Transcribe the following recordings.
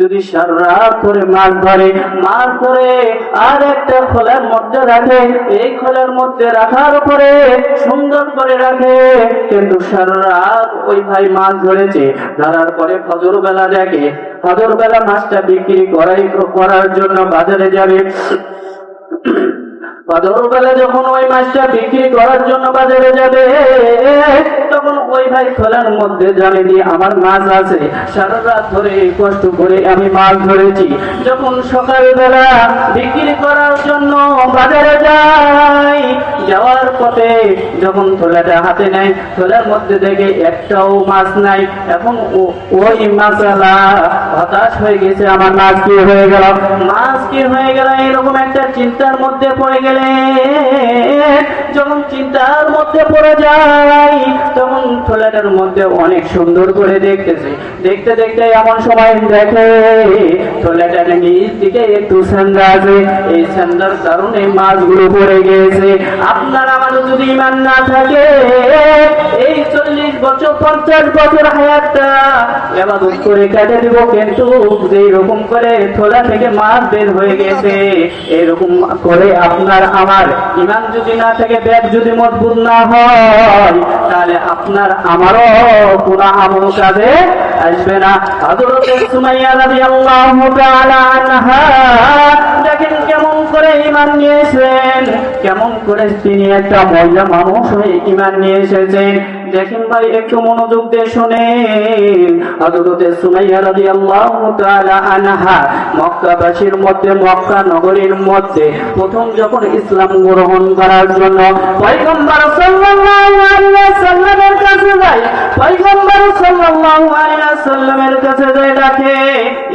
যদি সারা করে মাছ ধরে মাছ ধরে আর একটা খোলার মধ্যে রাখে, এই খোলার মধ্যে রাখার পরে সুন্দর করে রাখে। কিন্তু সারা ওই ভাই মাছ ধরেছে, ধরার পরে ফজর বেলা দেখে ফজর বেলা মাছটা বিক্রি করাই করার জন্য বাজারে যাবে। ফজর বেলা যখন ওই মাছটা বিক্রি করার জন্য বাজারে যাবে তখন ওই ভাই খোলার মধ্যে জানে দিয়ে আমার মাছ আছে। সারা রাত ধরে কষ্ট করে আমি মাছ ধরেছি। যখন সকালবেলা বিক্রি করার জন্য বাজারে যাই যাওয়ার পথে যখন থোলাটা হাতে নেয় থোলার মধ্যে দেখে একটাও মাছ নাই এখন ওই মাছালা হতাশ হয়ে গেছে, আমার মাছ কি হয়ে গেল? মাছ কি হয়ে গেল? এরকম একটা চিন্তার মধ্যে পড়ে গেলে, যখন চিন্তার মধ্যে পড়ে যায়, তখন থোলাটার মধ্যে অনেক সুন্দর করে দেখতেছে। দেখতে দেখতে এমন সময় দেখে পড়ে গিয়েছে। আপনার আমার যদি ইমান না থাকে এই চল্লিশ বছর, পঞ্চাশ বছর হায়াতটা করে কাটে দিব, কিন্তু যেই করে থোলা থেকে মাছ বের হয়ে গেছে, এরকম করে আপনার আমার ইমান যদি না থাকে ব্যাগ যদি মজবুত না হয়, তাহলে আপনার আমারও পুরা আমল কাজে আসবে না। হযরতে সুমাইয়া রাদিয়াল্লাহু তাআলা দেখেন কেমন করে ইমান নিয়ে এসেছেন? কেমন করে তিনি একটা মহিলা মানুষ হয়ে ইমান নিয়ে এসেছেন? দেখেন ভাই, একটু মনোযোগ দিয়ে শুনেন। হযরতে সুমাইয়া রাদিয়াল্লাহু তাআলা আনহা মক্কাবাসীর মধ্যে, মক্কা নগরীর মধ্যে প্রথম যখন ইসলাম গ্রহণ করার জন্য পয়গম্বর সাল্লাল্লাহু পয়গম্বর সাল্লাল্লাহু আলাইহি ওয়াসাল্লামের কাছে যায় ডাকে,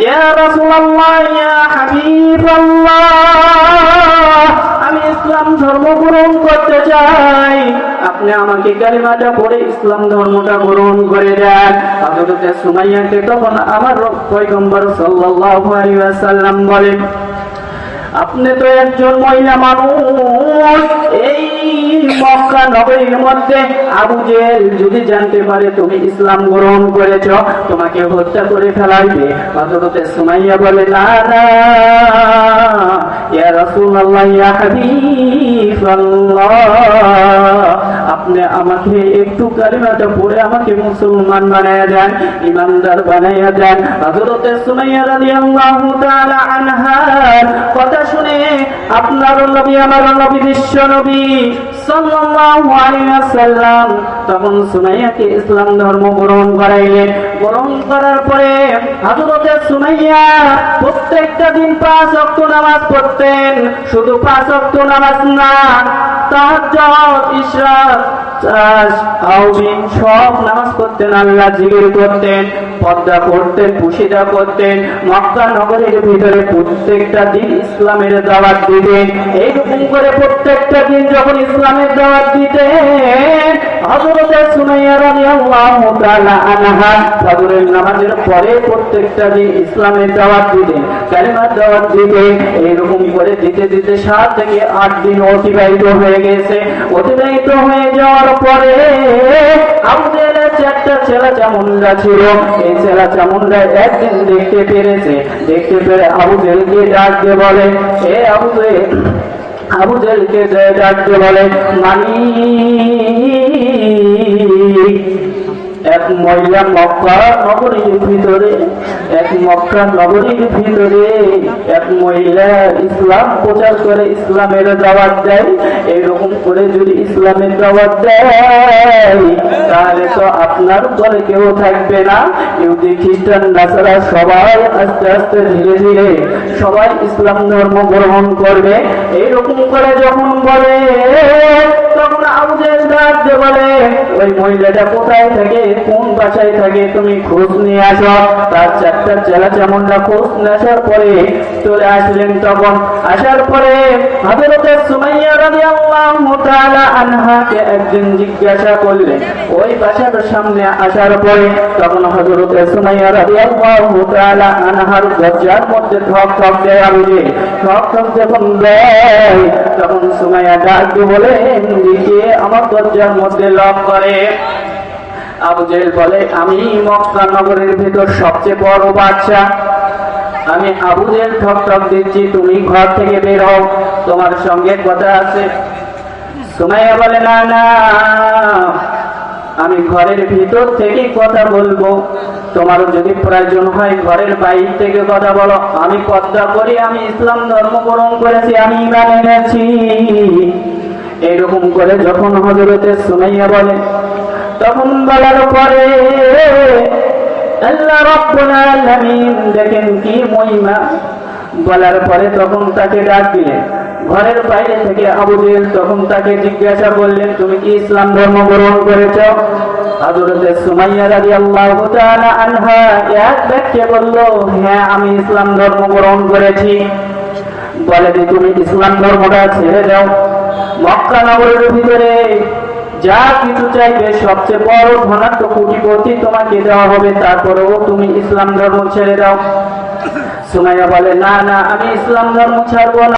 ইয়া রাসূলুল্লাহ, ইয়া হাবিবাল্লাহ, আমি ইসলাম ধর্ম গ্রহণ করতে চাই। আপনি আমাকে কালিমাটা পড়ে ইসলাম ধর্মটা গ্রহণ করে দেন। হযরতে সুমাইয়াকে তখন আমার পয়গম্বর সাল্লাল্লাহু আলাইহি ওয়াসাল্লাম বলেন, আপনি তো একজন মহিলা মানুষ, এই মক্কা নগরীর মধ্যে আবু জেল যদি জানতে পারে তুমি ইসলাম গ্রহণ করেছ, তোমাকে হত্যা করে ফেলাইবে। হযরতে সুমাইয়া বলে, না ইয়া রাসূলুল্লাহ, ইয়া আপনি আমাকে একটু কালিমাটা পড়ে আমাকে মুসলমান বানায়া দেন, ইমানদার বানায়া দেন। হযরতে সুমাইয়া রাদিয়াল্লাহু তাআলা আনহার কথা শুনে, আপনার নবী, আমার নবী, বিশ্ব নবী সাল্লাল্লাহু তখন ইসলাম ধর্ম গ্রহণ করাইলেন। গ্রহণ করার পরে হযরতে সুমাইয়া প্রত্যেকটা দিন পাঁচ ওয়াক্ত নামাজ পড়তেন। শুধু পাঁচ ওয়াক্ত নামাজ না, তাহাজ্জুদ ইশরাক সব নামাজ পড়তেন, আল্লাহ জিগির করতেন পদ্মা করতেন, পুশিদা করতেন, মক্কা নগরের ভিতরে প্রত্যেকটা দিন ইসলামের দাওয়াত দিতেন। এইরকম করে প্রত্যেকটা দিন যখন ইসলামের দাওয়াত দিতেন হযরতে অতিবাহিত হয়ে গেছে। অতিবাহিত হয়ে যাওয়ার পরে আমাদের চারটা ছেলে চামুন্ডা ছিল, এই ছেলে চামুন্ডা একদিন দেখতে পেরেছে। দেখতে পেরে আবু ডাক দিয়ে বলে, এ আবু আবু জেলকে ডাকতে বলে মানি। এক মহিলা মক্কা নগরীর ভিতরে মক্কা নগরীর ভিতরে এক মহিলা ইসলাম প্রচার করে ইসলামের দাওয়াত দেয়, এরকম করে যদি ইসলামের দাওয়াত দেয়, তাহলে তো আপনার দলে কেউ থাকবে না। ইহুদি খ্রিস্টান নাসারা সবাই আস্তে আস্তে ধীরে ধীরে সবাই ইসলাম ধর্ম গ্রহণ করবে। এইরকম করে যখন বলে, তখন আবুজেল ডাক বলে ওই মহিলাটা কোথায় থাকে? কোন বাসায় থাকে? তুমি খোঁজ নিয়ে আসো। তার চারটা চেলা চামুন্ডা খোঁজ নিয়ে আসার পরে চলে আসলেন তখন। আসার পরে হযরতে সুমাইয়া রাদিয়াল্লাহু তাআলা আনহাকে একদিন জিজ্ঞাসা করলেন, ওই বাসার সামনে আসার পরে? তখন হযরতে সুমাইয়া রাদিয়াল্লাহু তাআলা আনহার দরজার মধ্যে ঠক ঠক দেয় আবুজে ঠক ঠক যখন দেয়, তখন সুমাইয়া ডাক বলে দিকে আমার দরজার মধ্যে লক করে। আবু জেল বলে, আমি মক্কা নগরের ভিতর সবচেয়ে বড় বাচ্চা আমি আবুদের ঠক ঠক দিচ্ছি, তুমি ঘর থেকে বের হও, তোমার সঙ্গে কথা আছে। সুমাইয়া বলে, না না, আমি ঘরের ভিতর থেকে কথা বলব। তোমার যদি প্রয়োজন হয় ঘরের বাইরে থেকে কথা বলো। আমি পদ্মা করি, আমি ইসলাম ধর্ম গ্রহণ করেছি, আমি ইমান এনেছি। এরকম করে যখন হজরতে সুমাইয়া বলে, তখন বলার পরে দেখেন কি মহিমা। বলার পরে তখন তাকে ডাক দিলেন। ঘরের বাইরে থেকে আবু তখন তাকে জিজ্ঞাসা করলেন, তুমি কি ইসলাম ধর্ম গ্রহণ করেছ? হযরতে সুমাইয়া রাদিয়াল্লাহু তাআলা আনহা এক ব্যক্তি বলল হ্যাঁ আমি ইসলাম ধর্ম গ্রহণ করেছি। বলে তুমি ইসলাম ধর্মটা ছেড়ে দাও। মক্কা নগরের ভিতরে যা কিছু চাইবে, সবচেয়ে বড় ধনাত্ম কোটিপতি তোমাকে দেওয়া হবে। তারপরেও তুমি ইসলাম ধর্ম ছেড়ে দাও। সুমাইয়া বলে, না না, আমি ইসলাম ধর্ম ছাড়বো না।